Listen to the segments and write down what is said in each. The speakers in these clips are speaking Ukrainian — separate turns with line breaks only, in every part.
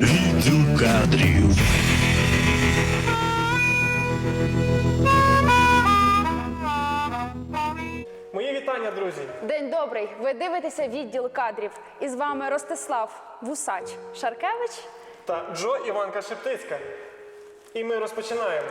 Відділ кадрів.
Мої вітання, друзі!
День добрий. Ви дивитеся відділ кадрів. І з вами Ростислав Вусач Шаркевич.
Та Джо Іванка Шептицька. І ми розпочинаємо.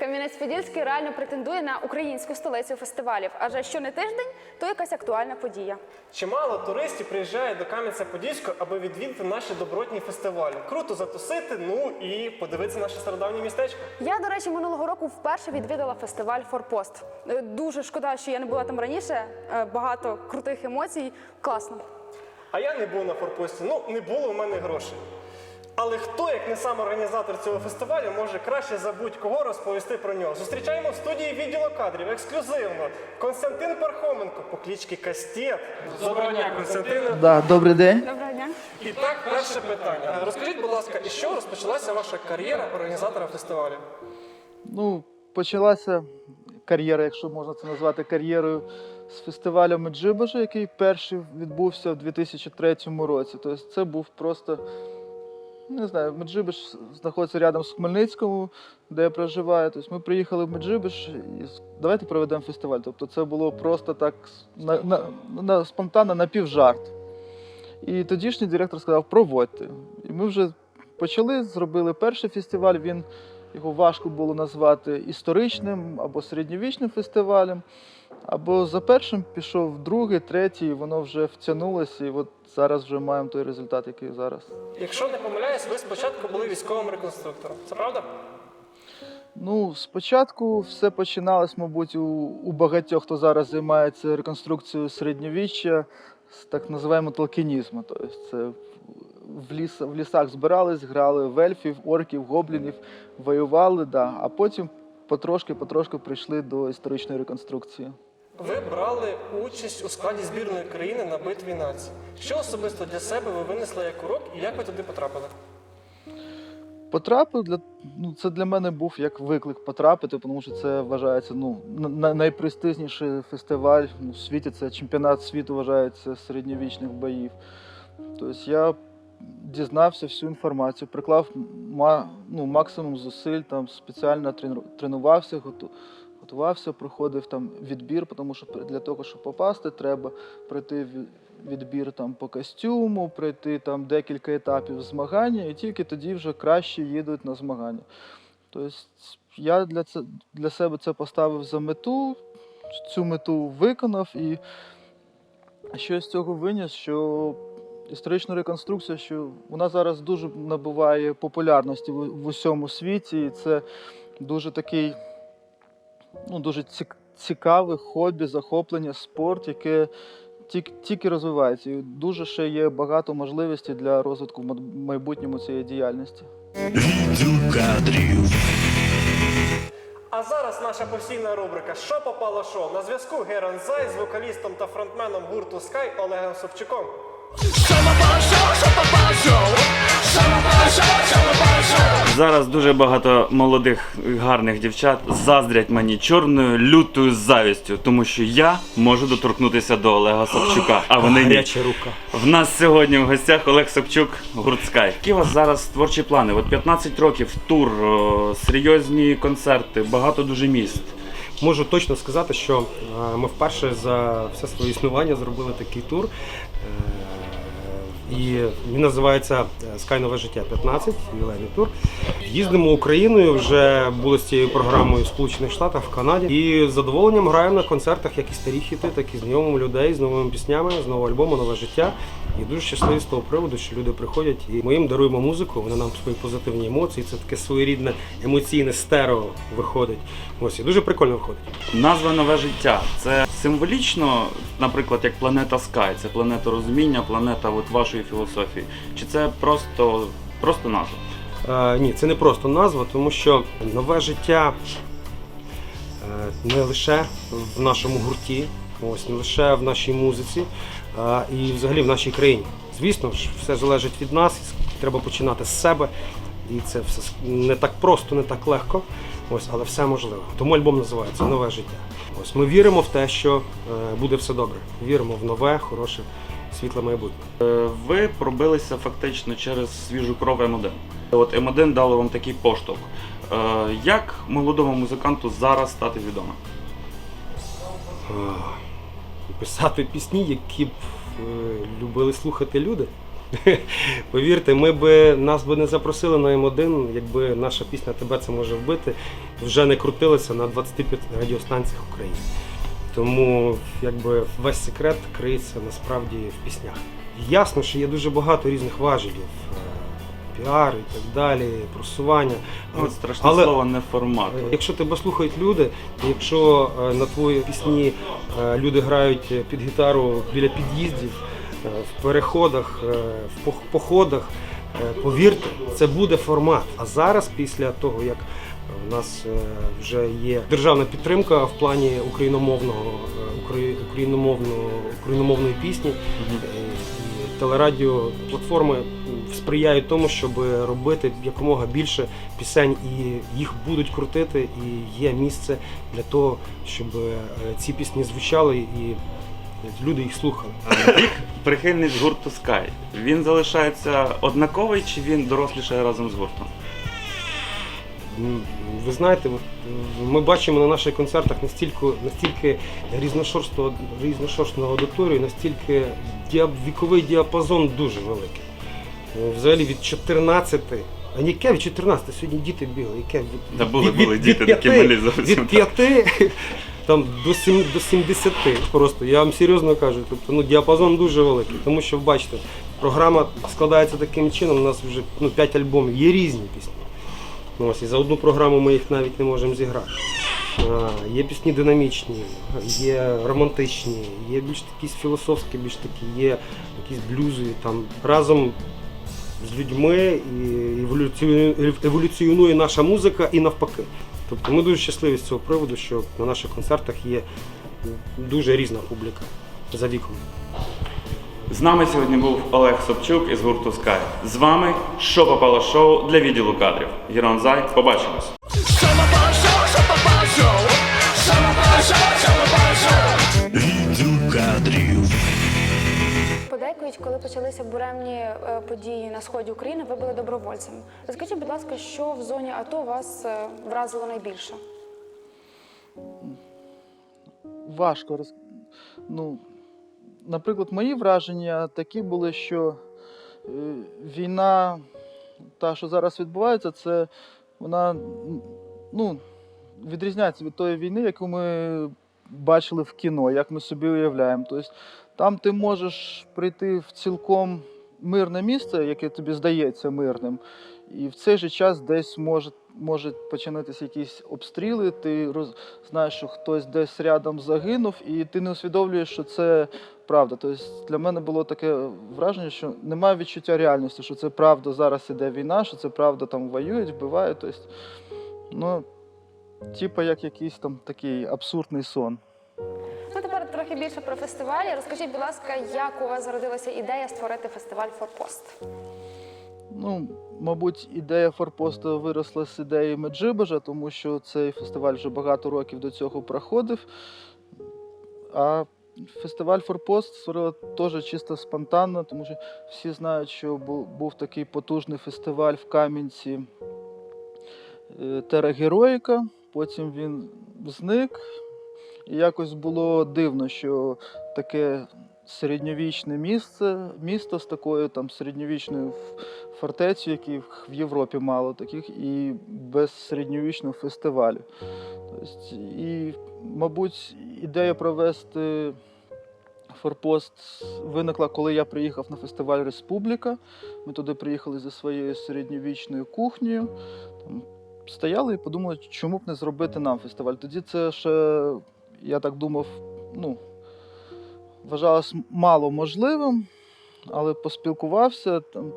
Кам'янець-Подільський реально претендує на українську столицю фестивалів. Адже якщо не тиждень, то якась актуальна подія.
Чимало туристів приїжджає до Кам'янця-Подільського, аби відвідати наші добротні фестивалі. Круто затусити, ну і подивитися наше стародавнє містечко.
Я, до речі, минулого року вперше відвідала фестиваль Форпост. Е, Дуже шкода, що я не була там раніше. Е, Багато крутих емоцій. Класно.
А я не був на форпості. Ну, не було у мене грошей. Але хто, як не сам організатор цього фестивалю, може краще за будь-кого розповісти про нього? Зустрічаємо в студії відділу кадрів ексклюзивно Константин Пархоменко по кличці Кастет. Доброго дня, Константине.
Да, добрий день.
Доброго дня.
І так, перше питання. Розкажіть, будь ласка, із чого розпочалася ваша кар'єра організатора фестивалю?
Ну, почалася кар'єра, якщо можна це назвати кар'єрою, з фестивалю Меджибожа, який перший відбувся в 2003 році. Тобто це був просто. Не знаю, Меджибиш знаходиться рядом з Хмельницькому, де я проживаю. Тобто ми приїхали в Меджибиш і давайте проведемо фестиваль. Тобто це було просто так на, на, на, спонтанно напівжарт. І тодішній директор сказав, проводьте. І ми вже почали, зробили перший фестиваль. Він його важко було назвати історичним або середньовічним фестивалем. Або за першим пішов другий, третій, і воно вже втягнулося, і от зараз вже маємо той результат, який зараз.
Якщо не помиляюсь, ви спочатку були військовим реконструктором. Це правда?
Ну, спочатку все починалось, мабуть, у, у багатьох, хто зараз займається реконструкцією середньовіччя, з так називаємо толкінізму. Тобто це в, ліс, в лісах збирались, грали в ельфів, орків, гоблінів, воювали, да, а потім потрошки-потрошки прийшли до історичної реконструкції.
Ви брали участь у складі збірної країни на битві націй. Що особисто для себе ви винесли як урок і як ви туди потрапили?
Потрапив для ну це для мене був як виклик потрапити, тому що це вважається ну на- на- найпрестижніший фестиваль в світі. Це чемпіонат світу вважається середньовічних боїв. Тобто я дізнався всю інформацію, приклав ну, максимум зусиль, там спеціально тренувався, готувався, проходив там відбір, тому що для того, щоб попасти, треба пройти ві- відбір там по костюму, пройти там декілька етапів змагання, і тільки тоді вже краще їдуть на змагання. Тобто я для, це, для себе це поставив за мету, цю мету виконав, і що з цього виніс, що історична реконструкція, що вона зараз дуже набуває популярності в, усьому світі, і це дуже такий ну, дуже цік- цікаве хобі, захоплення, спорт, яке тільки, тільки розвивається. І дуже ще є багато можливостей для розвитку в майбутньому цієї діяльності.
Кадрів.
А зараз наша постійна рубрика Що попало шоу? На зв'язку Геран Зай з вокалістом та фронтменом гурту Sky Олегом Собчуком.
Зараз дуже багато молодих гарних дівчат заздрять мені чорною лютою завістю, тому що я можу доторкнутися до Олега Собчука. А вони ні.
Рука.
В нас сьогодні в гостях Олег Собчук, гурт Sky. Які у вас зараз творчі плани? От 15 років, тур, о, серйозні концерти, багато дуже міст.
Можу точно сказати, що е, ми вперше за все своє існування зробили такий тур. Е, І він називається е, Sky Нове життя 15, ювілейний тур. Їздимо Україною, вже були з цією програмою в Сполучених Штатах, в Канаді. І з задоволенням граємо на концертах як і старі хіти, так і знайомим людей з новими піснями, з нового альбому Нове життя. І дуже щасливі з того приводу, що люди приходять і ми їм даруємо музику, вони нам свої позитивні емоції. Це таке своєрідне емоційне стерео виходить. Ось і дуже прикольно виходить.
Назва нове життя. Це символічно, наприклад, як планета Sky. Це планета розуміння, планета от вашої філософії. Чи це просто, просто назва?
Е, ні, це не просто назва, тому що нове життя е, не лише в нашому гурті, ось не лише в нашій музиці е, і взагалі в нашій країні. Звісно ж, все залежить від нас, треба починати з себе. І це все не так просто, не так легко. Ось, але все можливо. Тому альбом називається Нове життя. Ось ми віримо в те, що е, буде все добре. Віримо в нове, хороше, світле майбутнє.
Е, Ви пробилися фактично через свіжу кров М1. От М1 дало вам такий поштовх. Е, Як молодому музиканту зараз стати відомим?
Писати пісні, які б е, любили слухати люди. Повірте, ми би нас би не запросили на М1, якби наша пісня Тебе це може вбити вже не крутилася на 25 радіостанціях України. Тому якби весь секрет криється насправді в піснях. Ясно, що є дуже багато різних важелів. е, Піар і так далі, просування.
Ну, От страшне
Але-
слово не формат.
Е, Якщо тебе слухають люди, якщо е, на твої пісні люди грають під гітару біля під'їздів, в переходах, в походах, повірте, це буде формат. А зараз, після того, як у нас е, вже є державна підтримка в плані україномовного е, україномовного україномовної пісні, е, і телерадіо платформи сприяють тому, щоб робити якомога більше пісень, і їх будуть крутити, і є місце для того, щоб ці пісні звучали і люди їх слухали.
Вік прихильниць гурту Sky. Він залишається однаковий чи він дорослішає разом з гуртом?
М, Ви знаєте, е, ми бачимо на наших концертах настільки, настільки різношорстну, різношорстну аудиторію, настільки діап, віковий діапазон дуже великий. Е, Взагалі від 14, а яке від 14, сьогодні діти бігали, яке від,
Та були-
від-
були
від
діти такі малі зовсім,
Від 5 там, до, 7, до 70 просто, я вам серйозно кажу, тобто, ну, діапазон дуже великий, тому що, бачите, програма складається таким чином, у нас вже ну, 5 альбомів, є різні пісні. Ось, і за одну програму ми їх навіть не можемо зіграти. А, є пісні динамічні, є романтичні, є більш якісь філософські, більш такі, є якісь блюзи. Там разом з людьми і еволюціонує наша музика і навпаки. Тобто ми дуже щасливі з цього приводу, що на наших концертах є дуже різна публіка за віком.
З нами сьогодні був Олег Собчук із гурту Sky. З вами що попало шоу для відділу кадрів. Герон Зай, побачимось.
Подейкують, коли почалися буремні е, події на сході України, ви були добровольцем. Розкажіть, будь ласка, що в зоні АТО вас е, вразило найбільше?
важко роз... ну, наприклад, мої враження такі були, що е, війна, та, що зараз відбувається, це вона ну, відрізняється від тої війни, яку ми бачили в кіно, як ми собі уявляємо. Тобто, там ти можеш прийти в цілком мирне місце, яке тобі здається мирним, і в цей же час десь може, можуть починатися якісь обстріли, ти роз, знаєш, що хтось десь рядом загинув, і ти не усвідомлюєш, що це правда. Тобто для мене було таке враження, що немає відчуття реальності, що це правда зараз іде війна, що це правда там воюють, вбивають. Тобто, ну, типа як якийсь там такий абсурдний сон.
Ну тепер трохи більше про фестивалі. Розкажіть, будь ласка, як у вас зародилася ідея створити фестиваль Форпост?
Ну, мабуть, ідея форпосту виросла з ідеї Меджибожа, тому що цей фестиваль вже багато років до цього проходив. А фестиваль Форпост створила теж чисто спонтанно, тому що всі знають, що був такий потужний фестиваль в Кам'янці е, Тера Героїка. Потім він зник. І якось було дивно, що таке середньовічне місце, місто з такою там середньовічною фортецею, яких в Європі мало таких, і без середньовічного фестивалю. Тобто, і, мабуть, ідея провести форпост виникла, коли я приїхав на фестиваль Республіка. Ми туди приїхали зі своєю середньовічною кухнею. Там стояли і подумали, чому б не зробити нам фестиваль. Тоді це ще, я так думав, ну, вважалось мало можливим, але поспілкувався там,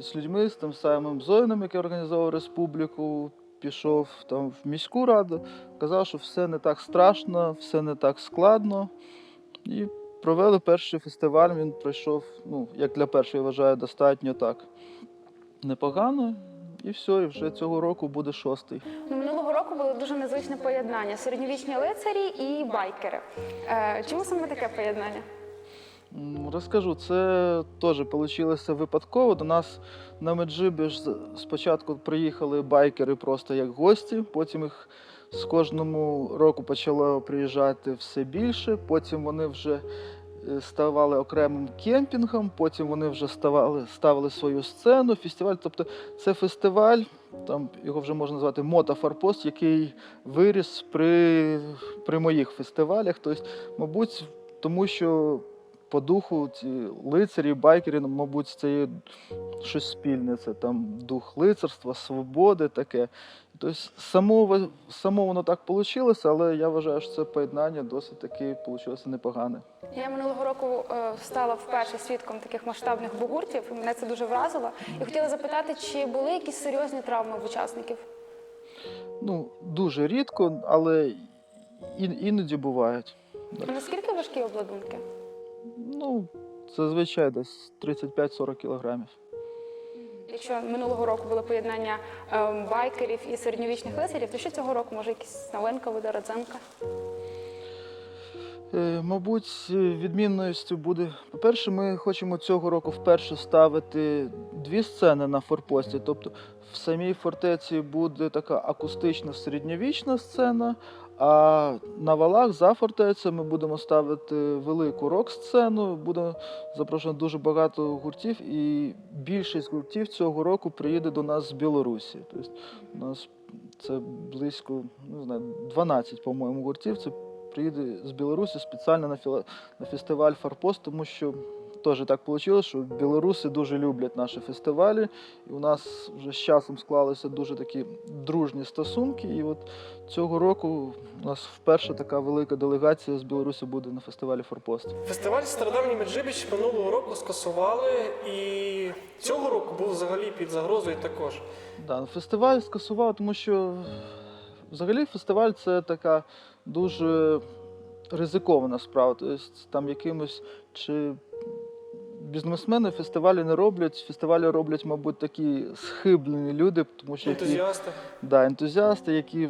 з людьми, з тим самим Зоїном, який організовував республіку, пішов там в міську раду, казав, що все не так страшно, все не так складно. І провели перший фестиваль. Він пройшов, ну, як для першого, я вважаю, достатньо так непогано. І все, і вже цього року буде шостий.
Року було дуже незвичне поєднання середньовічні лицарі і байкери. Е, чому саме таке поєднання?
Розкажу, це теж вийшло випадково. До нас на Меджибіж спочатку приїхали байкери просто як гості, потім їх з кожному року почало приїжджати все більше, потім вони вже е, ставали окремим кемпінгом, потім вони вже ставали, ставили свою сцену, фестиваль. Тобто це фестиваль, там його вже можна назвати мотофорпост, який виріс при, при моїх фестивалях. Тобто, мабуть, тому що по духу ці лицарі, байкери, ну, мабуть, це є щось спільне. Це там дух лицарства, свободи таке. Тобто само, само воно так вийшло, але я вважаю, що це поєднання досить таки вийшло непогане.
Я минулого року е, стала вперше свідком таких масштабних бугуртів, і мене це дуже вразило. І хотіла запитати, чи були якісь серйозні травми в учасників?
Ну, дуже рідко, але ін- іноді бувають.
Наскільки важкі обладунки?
Ну, зазвичай десь 35-40 кілограмів.
Якщо минулого року було поєднання е, байкерів і середньовічних лицарів, то що цього року може якісь новинка буде родзинка?
Е, Мабуть, е, відмінністю буде. По-перше, ми хочемо цього року вперше ставити дві сцени на форпості. Тобто в самій фортеці буде така акустична середньовічна сцена, а на валах за фортецею ми будемо ставити велику рок-сцену. Буде запрошено дуже багато гуртів, і більшість гуртів цього року приїде до нас з Білорусі. Тобто у нас це близько не знаю, 12, по-моєму, гуртів. Це приїде з Білорусі спеціально на, фестиваль Форпост, тому що теж так вийшло, що білоруси дуже люблять наші фестивалі. І у нас вже з часом склалися дуже такі дружні стосунки. І от цього року у нас вперше така велика делегація з Білорусі буде на фестивалі Форпост.
Фестиваль Стародавній Меджибіч минулого року скасували, і цього року був взагалі під загрозою також.
Да, фестиваль скасував, тому що взагалі фестиваль це така дуже ризикована справа. Тобто там якимось чи бізнесмени фестивалі не роблять. Фестивалі роблять, мабуть, такі схиблені люди, тому що які,
Ентузіасти.
да, ентузіасти, які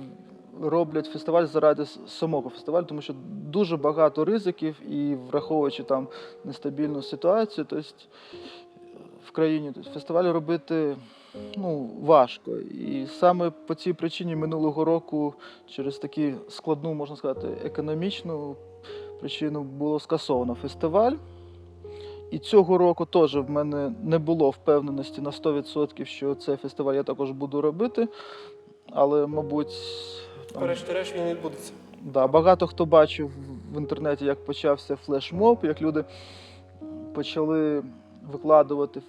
роблять фестиваль заради самого фестивалю, тому що дуже багато ризиків і враховуючи там нестабільну ситуацію, тобто в країні тобто, фестиваль робити ну, важко. І саме по цій причині минулого року, через таку складну, можна сказати, економічну причину було скасовано фестиваль. І цього року теж в мене не було впевненості на 100%, що цей фестиваль я також буду робити. Але, мабуть,
Врешті-решт він відбудеться.
Да, багато хто бачив в інтернеті, як почався флешмоб, як люди почали викладувати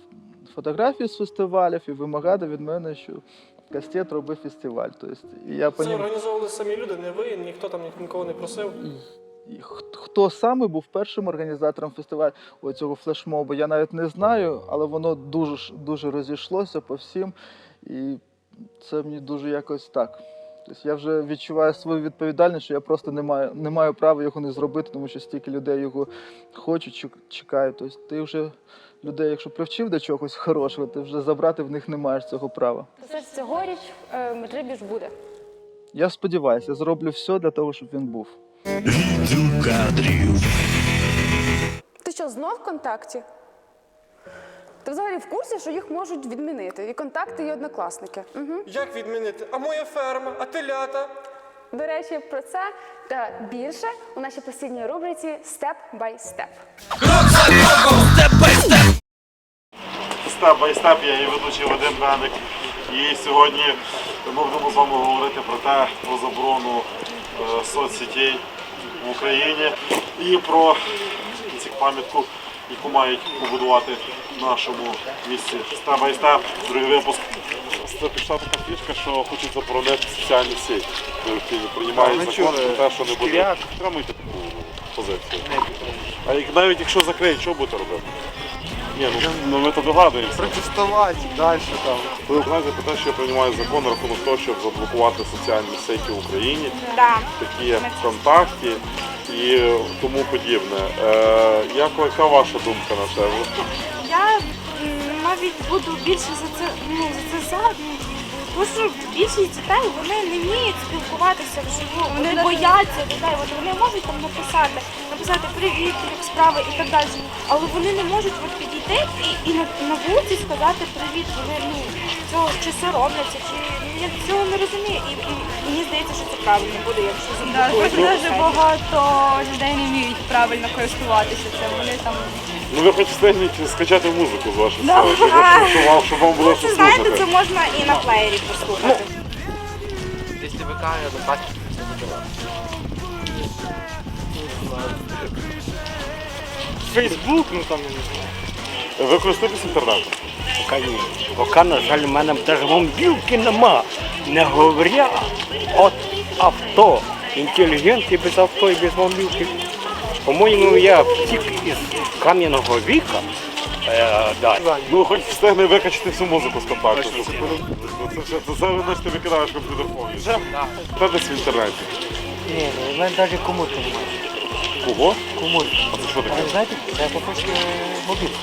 фотографії з фестивалів і вимагати від мене, що Кастет робив фестиваль. Тобто, я
Це
понім...
організовували самі люди, не ви, ніхто там нікого не просив.
Хто саме був першим організатором фестивалю цього флешмобу, я навіть не знаю, але воно дуже дуже розійшлося по всім. І це мені дуже якось так. Тобто я вже відчуваю свою відповідальність, що я просто не маю, не маю права його не зробити, тому що стільки людей його хочуть, чекають. Тобто ти вже людей, якщо привчив до чогось хорошого, ти вже забрати в них не маєш цього права.
Все ж цьогоріч е, Меджибіж буде.
Я сподіваюся, я зроблю все для того, щоб він був.
Відеокадрів.
Ти що, знов в контакті? Ти взагалі в курсі, що їх можуть відмінити? І контакти, і однокласники. Угу.
Як відмінити? А моя ферма, а телята?
До речі, про це та більше у нашій постійній рубриці Step by Step.
Степ бай степ, я її ведучий Вадим Бендик. І сьогодні ми будемо з вами говорити про те, про заборону е, соцсетей в Україні і про пам'ятку, яку мають побудувати в нашому місці. Степ степ, другий випуск. Це пішла така фішка, що хочуть заборонити соціальні сіті. Приймають закон про те, що не буде. Тримуйте таку позицію. А навіть якщо закриють, що будете робити? Ні, ну, ну ми то догадуємося.
протестувати далі там.
Ви знаєте про те, що я приймаю закон на рахунок того, щоб заблокувати соціальні сеті в Україні, такі як ВКонтакті і тому подібне. Е, як, яка ваша думка на це?
Я м, навіть буду більше за це ну за це за м, тому що більшість дітей вони не вміють спілкуватися вживу. Вони бояться дітей. От вони можуть там написати, написати привіт, як справи і так далі. Але вони не можуть от підійти і, і на, на вулиці сказати привіт. Вони ну цього чи соромляться, чи ну я цього не розумію. І, і мені здається, що це правильно буде, якщо
Да,
заблокують.
дуже багато людей не вміють правильно користуватися цим. Вони там
Ну ви хоч встигніть скачати музику з ваших
Да.
сцен, щоб, щоб, вам, щоб вам було
Ну,
що
це знаєте,
слухати.
це можна і на плеєрі послухати.
Фейсбук, ну там я не знаю.
Ви користуєтесь інтернетом?
Поки ні. Поки, на жаль, в мене навіть мобілки нема. Не говоря от авто. Інтелігент і без авто, і без мобілки. По-моєму, я втік із кам'яного віка. Е, да.
Ну хоч встигне викачати всю музику з контакту. Це, це, це, це ви ти викидаєш комп'ютер повністю. Та десь в інтернеті.
Ні, ну, навіть комусь немає.
Кого?
Комусь.
А це що таке?
Ви знаєте, це попросив мобілку.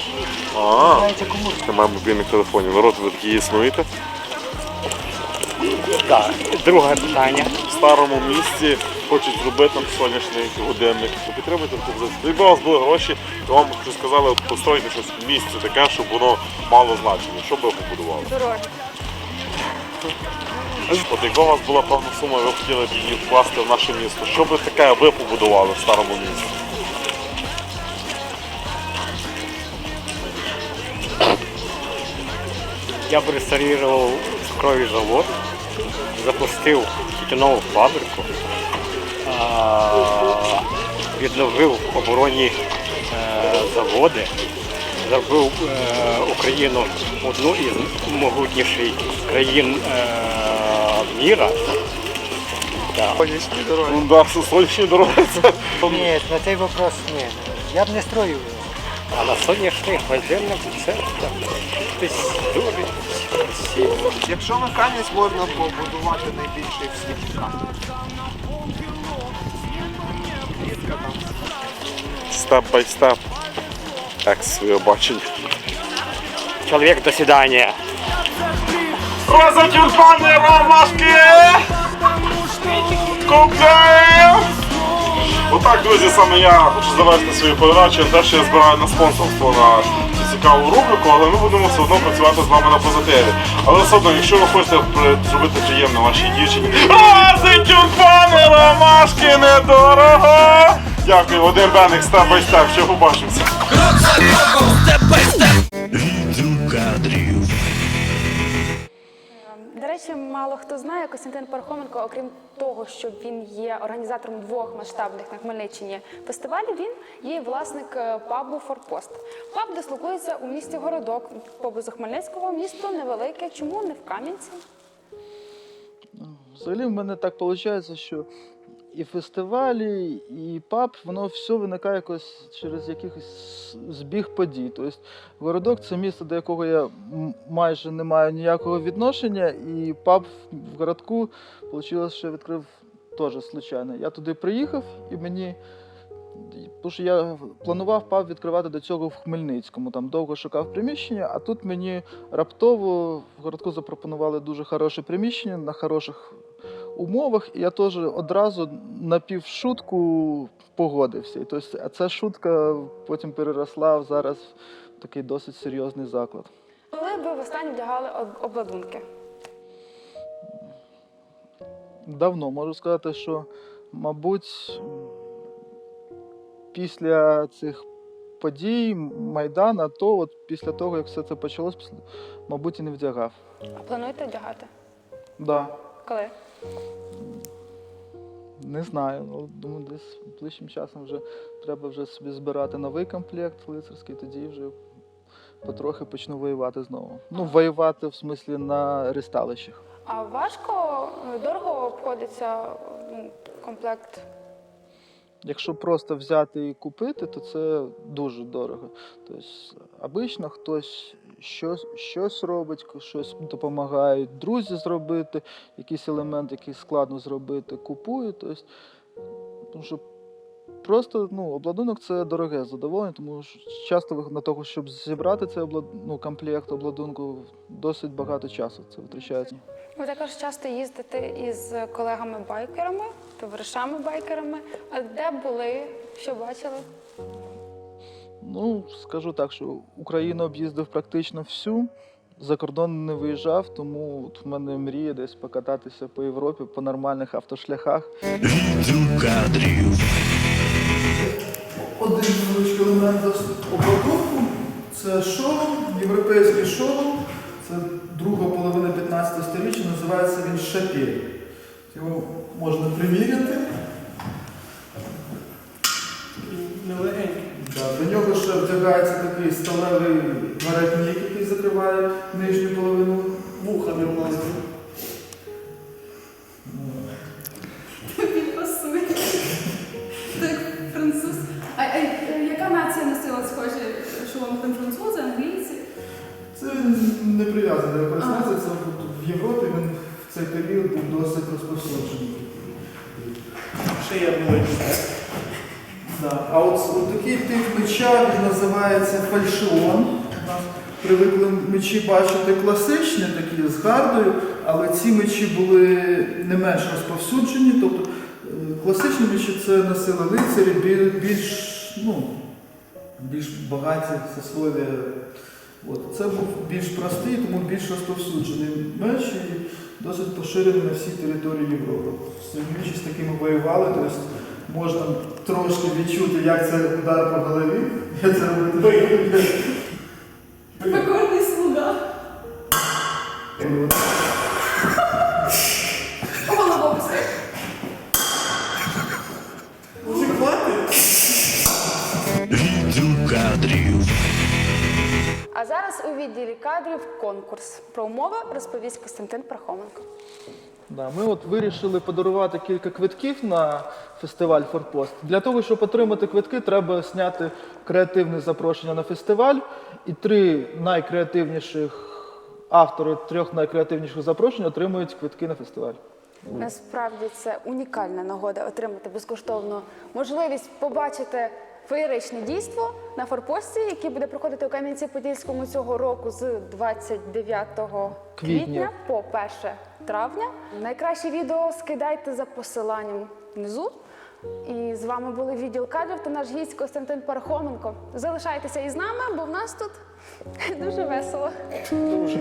А,
Знаєте, комусь.
немає мобільних телефонів. Народ, ви такі існуєте?
Так. Друге питання.
В старому місті хочуть зробити там сонячний годинник. То підтримуйте пропозицію. Якби у вас були гроші, то вам щось сказали от, построїти щось в місті таке, щоб воно мало значення. Що би ви побудували?
дороги.
От якби у вас була певна сума, ви хотіли б її вкласти в наше місто. Що би таке ви побудували в старому місті?
Я б реставрував цукровий завод, запустив тютюнову фабрику, відновив оборонні е, заводи, зробив е, Україну одну із могутніших країн е, міра. Так.
Ну да, дороги. Це...
Ні, на цей вопрос ні. Я б не строїв його. А на сонячний годинник це так, щось дуже красиво.
Якщо на Кам'янець можна побудувати найбільший в світі камінь. Рідка там.
Степ бай степ. Екс своє бачення.
Чоловік, до свидання.
Роза тюльпани, ромашки! Купляємо! Отак, друзі, саме я хочу завершити свою передачу. Теж я збираю на спонсорство на цю цікаву рубрику, але ми будемо все одно працювати з вами на позитиві. Але все одно, якщо ви хочете зробити приємно вашій дівчині. Рози тюльпани, ромашки, недорого! Дякую, Вадим Беник, степ бай степ, ще побачимося.
Речі, мало хто знає, Костянтин Пархоменко, окрім того, що він є організатором двох масштабних на Хмельниччині фестивалів, він є власник е, пабу Форпост. Паб дислокується у місті Городок поблизу Хмельницького. Місто невелике. Чому не в Кам'янці?
Взагалі в мене так виходить, що і фестивалі, і паб, воно все виникає якось через якийсь збіг подій. Тобто городок це місце, до якого я майже не маю ніякого відношення, і паб в городку вийшло, що я відкрив теж случайно. Я туди приїхав і мені. Тому що я планував паб відкривати до цього в Хмельницькому, там довго шукав приміщення, а тут мені раптово в городку запропонували дуже хороше приміщення на хороших умовах, і я теж одразу на півшутку погодився. І тобто, а ця шутка потім переросла в зараз в такий досить серйозний заклад.
Коли ви востаннє вдягали об- обладунки?
Давно можу сказати, що, мабуть, після цих подій Майдана, то от після того, як все це почалось, мабуть, і не вдягав.
А плануєте вдягати?
Да.
Коли?
Не знаю. Ну, думаю, десь ближчим часом вже треба вже собі збирати новий комплект лицарський, тоді вже потрохи почну воювати знову. Ну, воювати в смислі на ресталищах.
А важко е, дорого обходиться комплект?
Якщо просто взяти і купити, то це дуже дорого. Тобто, обично хтось щось, щось робить, щось допомагають друзі зробити, якийсь елемент, який складно зробити, купують. Тобто, тому що просто ну, обладунок це дороге задоволення, тому що часто на того, щоб зібрати цей облад... ну, комплект обладунку, досить багато часу це витрачається.
Ви також часто їздите із колегами-байкерами, товаришами-байкерами. А де були Що бачили?
Ну, скажу так, що Україну об'їздив практично всю. За кордон не виїжджав, тому от в мене мрія десь покататися по Європі по нормальних автошляхах.
Відеокадрів.
Один невеличкий елемент обладунку це шолом, європейський шолом. Це друга половина 15 століття, називається він шапель. Його можна приміряти.
Нелегенький.
Да, до нього ще вдягається такий сталевий воротник, який закриває нижню половину вуха не влазить.
Він пасує. Так, француз. А, а яка нація носила схожі шолом? Там французи, англійці?
Це не прив'язано до якоїсь нації, це в Європі він в цей період був досить розповсюджений. Да. А от, такий тип меча він називається фальшион. Привикли мечі бачити класичні, такі з гардою, але ці мечі були не менш розповсюджені. Тобто е, класичні мечі це носили лицарі, більш, ну, більш багаті сослов'я. Це був більш простий, тому більш розповсюджений меч досить поширений на всій території Європи. Середньовіччі з такими воювали, тобто можна трошки відчути, як це удар по голові. Я це робити.
Покорний слуга.
Відділі кадрів конкурс. Про умови розповість Костянтин Пархоменко.
Да, ми от вирішили подарувати кілька квитків на фестиваль Форпост. Для того, щоб отримати квитки, треба зняти креативне запрошення на фестиваль. І три найкреативніших автори трьох найкреативніших запрошень отримують квитки на фестиваль.
Насправді це унікальна нагода отримати безкоштовну можливість побачити феєричне дійство на форпості, яке буде проходити у Кам'янці-Подільському цього року з 29 квітня,
Квітня.
по 1 травня. Найкраще відео скидайте за посиланням внизу. І з вами були відділ кадрів та наш гість Костянтин Пархоменко. Залишайтеся із нами, бо в нас тут дуже весело.
Дуже.